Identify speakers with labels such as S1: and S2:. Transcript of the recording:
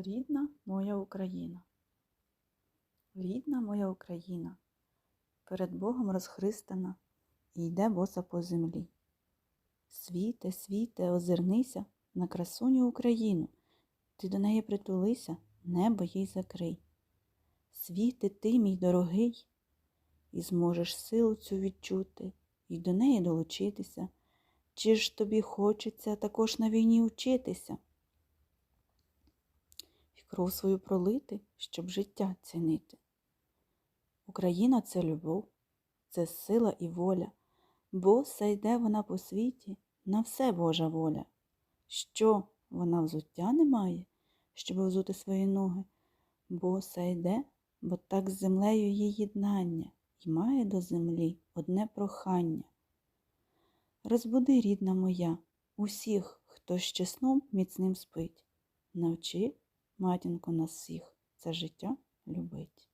S1: Рідна моя Україна. Рідна моя Україна, перед Богом розхристана і йде боса по землі. Світе, світе, озирнися на красуню Україну, ти до неї притулися, небо їй закрий. Світе ти, мій дорогий, і зможеш силу цю відчути, і до неї долучитися. Чи ж тобі хочеться також на війні учитися? Кров свою пролити, щоб життя цінити. Україна це любов, це сила і воля, бо йде вона по світі, на все Божа воля. Що вона взуття не має, щоб взути свої ноги, боса йде, бо так з землею її єднання, і має до землі одне прохання. Розбуди, рідна моя, усіх, хто ще сном міцним спить. Навчи, матінко нас всіх, це життя любить.